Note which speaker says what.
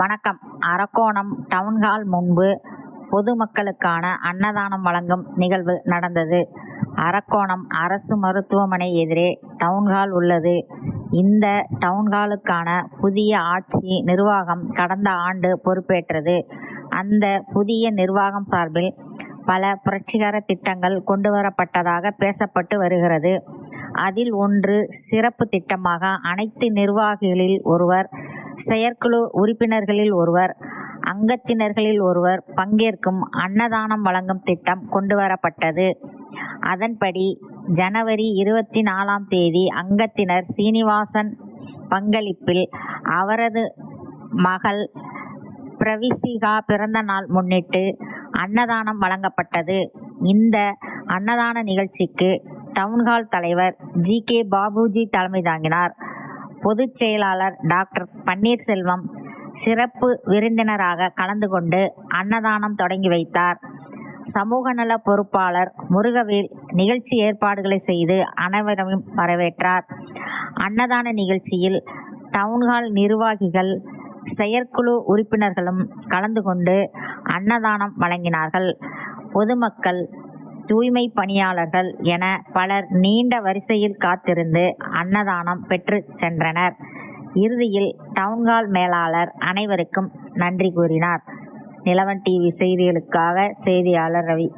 Speaker 1: வணக்கம். அரக்கோணம் டவுன்ஹால் முன்பு பொதுமக்களுக்கான அன்னதானம் வழங்கும் நிகழ்வு நடந்தது. அரக்கோணம் அரசு மருத்துவமனை எதிரே டவுன்ஹால் உள்ளது. இந்த டவுன்ஹாலுக்கான புதிய ஆட்சி நிர்வாகம் கடந்த ஆண்டு பொறுப்பேற்றது. அந்த புதிய நிர்வாகம் சார்பில் பல புரட்சிகர திட்டங்கள் கொண்டு வரப்பட்டதாக பேசப்பட்டு வருகிறது. அதில் ஒன்று சிறப்பு திட்டமாக அனைத்து நிர்வாகிகளில் ஒருவர் செயற்குழு உறுப்பினர்களில் ஒருவர் அங்கத்தினர்களில் ஒருவர் பங்கேற்கும் அன்னதானம் வழங்கும் திட்டம் கொண்டு வரப்பட்டது அதன்படி ஜனவரி இருபத்தி நாலாம் தேதி அங்கத்தினர் சீனிவாசன் பங்களிப்பில் அவரது மகள் பிரவிசிகா பிறந்த நாள் முன்னிட்டு அன்னதானம் வழங்கப்பட்டது. இந்த அன்னதான நிகழ்ச்சிக்கு டவுன்ஹால் தலைவர் ஜி கே பாபுஜி தலைமை தாங்கினார். பொதுச் செயலாளர் டாக்டர் பன்னீர்செல்வம் சிறப்பு விருந்தினராக கலந்து கொண்டு அன்னதானம் தொடங்கி வைத்தார். சமூக நல பொறுப்பாளர் முருகவேல் நிகழ்ச்சி ஏற்பாடுகளை செய்து அனைவரையும் வரவேற்றார். அன்னதான நிகழ்ச்சியில் டவுன்ஹால் நிர்வாகிகள் செயற்குழு உறுப்பினர்களும் கலந்து கொண்டு அன்னதானம் வழங்கினார்கள். பொதுமக்கள் தூய்மை பணியாளர்கள் என பலர் நீண்ட வரிசையில் காத்திருந்து அன்னதானம் பெற்று சென்றனர். இறுதியில் டவுன்ஹால் மேலாளர் அனைவருக்கும் நன்றி கூறினார். நிலவன் டிவி செய்திகளுக்காக செய்தியாளர் ரவி.